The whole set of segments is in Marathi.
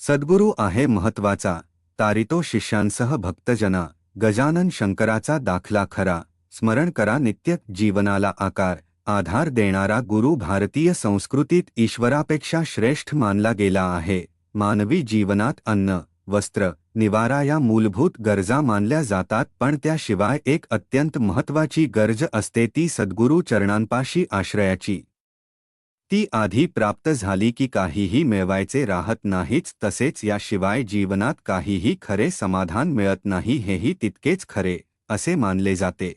सद्गुरू आहे महत्त्वाचा तारितो शिष्यांसह भक्तजना गजानन शंकराचा दाखला खरा स्मरण करा नित्य जीवनाला आकार आधार देणारा गुरु भारतीय संस्कृतीत ईश्वरापेक्षा श्रेष्ठ मानला गेला आहे मानवी जीवनात अन्न वस्त्र निवारा या मूलभूत गरजा मानल्या जातात पण त्याशिवाय एक अत्यंत महत्वाची गरज असते ती सद्गुरू चरणांपाशी आश्रयाची. ती आधी प्राप्त झाली की काहीही मिळवायचे राहत नाहीच तसेच याशिवाय जीवनात काहीही खरे समाधान मिळत नाही हेही तितकेच खरे असे मानले जाते.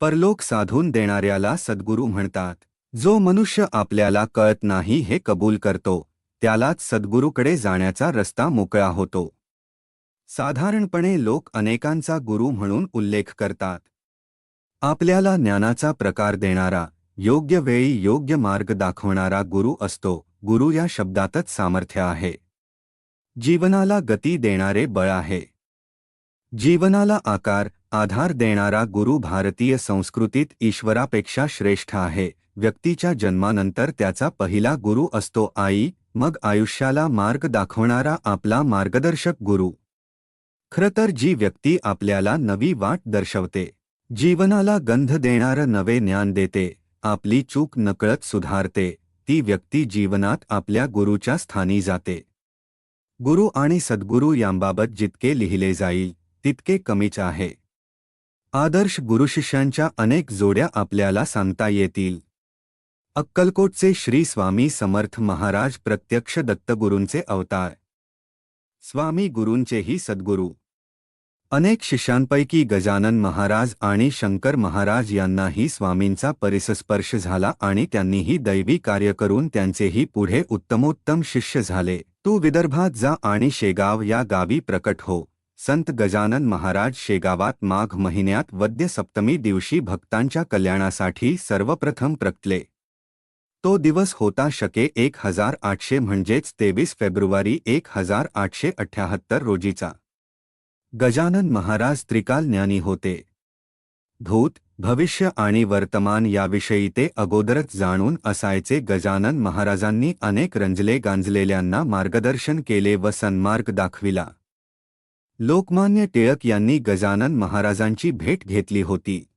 परलोक साधून देणाऱ्याला सद्गुरू म्हणतात जो मनुष्य आपल्याला कळत नाही हे कबूल करतो. त्यालाच सद्गुरूकडे जाण्याचा रस्ता मोकळा होतो. साधारणपणे लोक अनेकांचा गुरु म्हणून उल्लेख करतात. आपल्याला ज्ञानाचा प्रकार देणारा योग्य वेळी योग्य मार्ग दाखवणारा गुरु असतो. गुरु या शब्दातच सामर्थ्य आहे. जीवनाला गती देणारे बळ आहे. जीवनाला आकार आधार देणारा गुरु भारतीय संस्कृतीत ईश्वरापेक्षा श्रेष्ठ आहे. व्यक्तीच्या जन्मानंतर त्याचा पहिला गुरु असतो आई मग आयुष्याला मार्ग दाखवणारा आपला मार्गदर्शक गुरु. खरं तर जी व्यक्ती आपल्याला नवी वाट दर्शवते. जीवनाला गंध देणारं नवे ज्ञान देते. आपली चूक नकळत सुधारते ती व्यक्ती जीवनात आपल्या गुरुच्या स्थानी जाते. गुरु आणि सद्गुरू यांबाबत जितके लिहिले जाईल तितके कमीच आहे. आदर्श गुरुशिष्यांच्या अनेक जोड्या आपल्याला सांगता येतील. अक्कलकोटचे श्री स्वामी समर्थ महाराज प्रत्यक्ष दत्तगुरूंचे अवतार. स्वामी गुरूंचेही सद्गुरू अनेक शिष्यांपैकी गजानन महाराज आणि शंकर महाराज यांनाही स्वामींचा परिसस्पर्श झाला आणि त्यांनीही दैवी कार्य करून त्यांचेही पुढे उत्तमोत्तम शिष्य झाले. तू विदर्भात जा आणि शेगाव या गावी प्रकट हो. संत गजानन महाराज शेगावात माघ महिन्यात वद्य सप्तमी दिवशी भक्तांच्या कल्याणासाठी सर्वप्रथम प्रकटले तो दिवस होता शके एक हजार आठशे म्हणजेच तेवीस फेब्रुवारी एक हजार आठशे अठ्याहत्तर रोजीचा. गजानन महाराज त्रिकाल ज्ञानी होते. भूत भविष्य आणि वर्तमान याविषयी ते अगोदरच जाणून असायचे. गजानन महाराजांनी अनेक रंजले गांजलेल्यांना मार्गदर्शन केले व सन्मार्ग दाखविला. लोकमान्य टिळक यांनी गजानन महाराजांची भेट घेतली होती.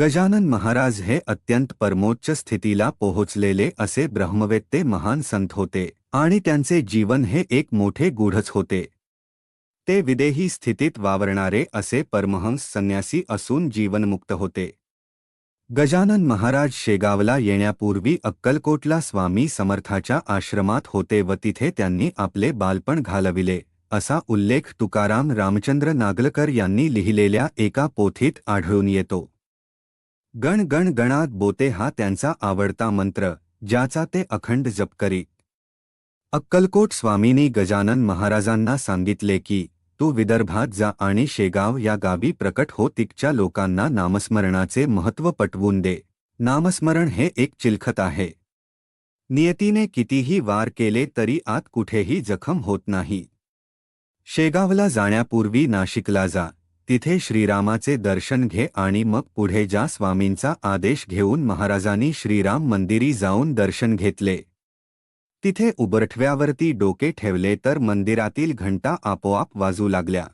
गजानन महाराज हे अत्यंत परमोच्च स्थितीला पोहोचलेले असे ब्रह्मवेत्ते महान संत होते आणि त्यांचे जीवन हे एक मोठे गूढच होते. ते विदेही स्थितीत वावरणारे असे परमहंस संन्यासी असून जीवनमुक्त होते. गजानन महाराज शेगावला येण्यापूर्वी अक्कलकोटला स्वामी समर्थाच्या आश्रमात होते व तिथे त्यांनी आपले बालपण घालविले असा उल्लेख तुकाराम रामचंद्र नागलकर यांनी लिहिलेल्या एका पोथीत आढळून येतो. गण गण गणात बोते हा त्यांचा आवडता मंत्र ज्याचा ते अखंड जप करीत अक्कलकोट स्वामींनी गजानन महाराजांना सांगितले की तू विदर्भात जा आणि शेगाव या गावी प्रकट हो तिकच्या लोकांना नामस्मरणाचे महत्त्व पटवून दे. नामस्मरण हे एक चिलखत आहे. नियतीने कितीही वार केले तरी आत कुठेही जखम होत नाही. शेगावला जाण्यापूर्वी नाशिकला जा. तिथे श्रीरामाचे दर्शन घे आणि मग पुढे जा स्वामींचा आदेश घेऊन महाराजांनी श्रीराम मंदिरी जाऊन दर्शन घेतले. तिथे उबरठव्यावरती डोके ठेवले तर मंदिरातील घंटा आपोआप वाजू लागल्या.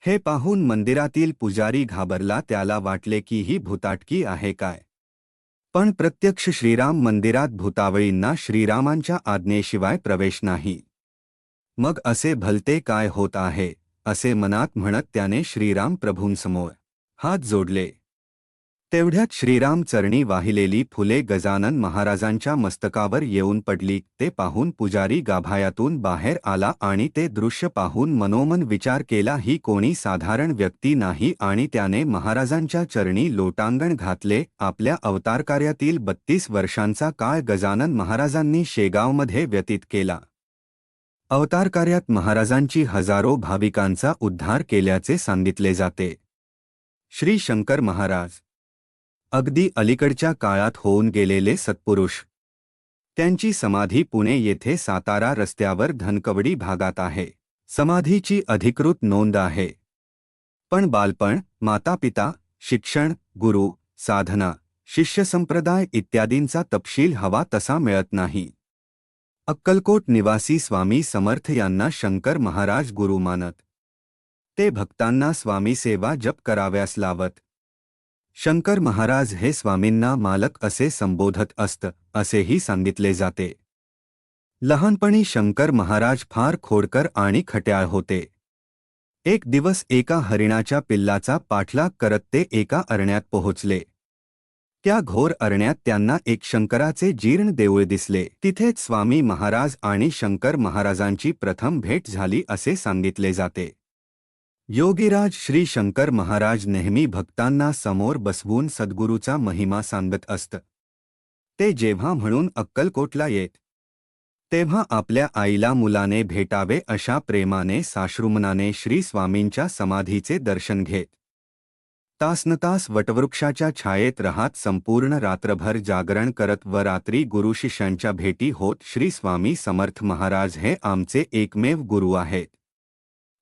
हे पाहून मंदिरातील पुजारी घाबरला, त्याला वाटले की ही भूताटकी आहे काय? पण प्रत्यक्ष श्रीराम मंदिरात भूतावळींना श्रीरामांच्या आज्ञेशिवाय प्रवेश नाही. मग असे भलते काय होत आहे, असे मनात म्हणत त्याने श्रीराम प्रभूंसमोर हात जोडले. तेवढ्यात श्रीराम चरणी वाहिलेली फुले गजानन महाराजांच्या मस्तकावर येऊन पडली ते पाहून पुजारी गाभायातून बाहेर आला आणि ते दृश्य पाहून मनोमन विचार केला ही कोणी साधारण व्यक्ती नाही आणि त्याने महाराजांच्या चरणी लोटांगण घातले आपल्या अवतारकार्यातील बत्तीस वर्षांचा काळ गजानन महाराजांनी शेगावमध्ये व्यतीत केला. अवतारकार्यात महाराजांची हजारो भाविकांचा उद्धार केल्याचे सांगितले जाते. श्री शंकर महाराज अगदी अलीकडच्या काळात होऊन गेलेले सत्पुरुष. त्यांची समाधी पुणे येथे सातारा रस्त्यावर धनकवडी भागात आहे. समाधीची अधिकृत नोंद आहे. पण बालपण मातापिता शिक्षण गुरु साधना शिष्यसंप्रदाय इत्यादींचा तपशील हवा तसा मिळत नाही. अक्कलकोट निवासी स्वामी समर्थ यांना शंकर महाराज गुरु मानत. ते भक्तांना स्वामी सेवा जप कराव्यास लावत. शंकर महाराज हे स्वामींना मालक असे संबोधत असत असेही सांगितले जाते. लहानपणी शंकर महाराज फार खोडकर आणि खट्याळ होते. एक दिवस एका हरिणाच्या पिल्लाचा पाठलाग करत ते एका अरण्यात पोहोचले. त्या घोर अरण्यात त्यांना एक शंकराचे जीर्ण देऊळ दिसले. तिथेच स्वामी महाराज आणि शंकर महाराजांची प्रथम भेट झाली असे सांगितले जाते. योगीराज श्री शंकर महाराज नेहमी भक्तांना समोर बसवून सद्गुरूचा महिमा सांगत असत. ते जेव्हा म्हणून अक्कलकोटला येत तेव्हा आपल्या आईला मुलाने भेटावे अशा प्रेमाने साश्रुमनाने श्री स्वामींच्या समाधीचे दर्शन घेत. तासनतास वटवृक्षाच्या छायेत राहत संपूर्ण रात्रभर जागरण करत व रात्री गुरुशिष्यांच्या भेटी होत श्री स्वामी समर्थ महाराज हे आमचे एकमेव गुरु आहेत.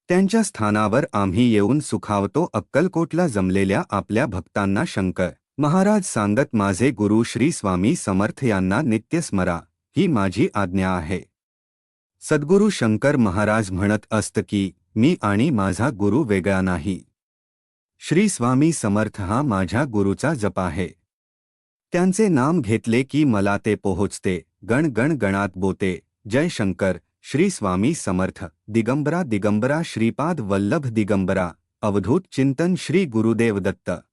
त्यांच्या स्थानावर आम्ही येऊन सुखावतो. अक्कलकोटला जमलेल्या आपल्या भक्तांना शंकर महाराज सांगत माझे गुरु श्री स्वामी समर्थ यांना नित्य स्मरा ही माझी आज्ञा आहे. सद्गुरू शंकर महाराज म्हणत असत की मी आणि माझा गुरु वेगळा नाही. श्री स्वामी समर्थ हा माझ्या गुरुचा जप आहे. त्यांचे नाम घेतले की मला ते पोहोचते. गण गण गणात बोते. जय शंकर श्री स्वामी समर्थ. दिगंबरा दिगंबरा श्रीपाद वल्लभ दिगंबरा. अवधूत चिंतन श्री गुरुदेव दत्त.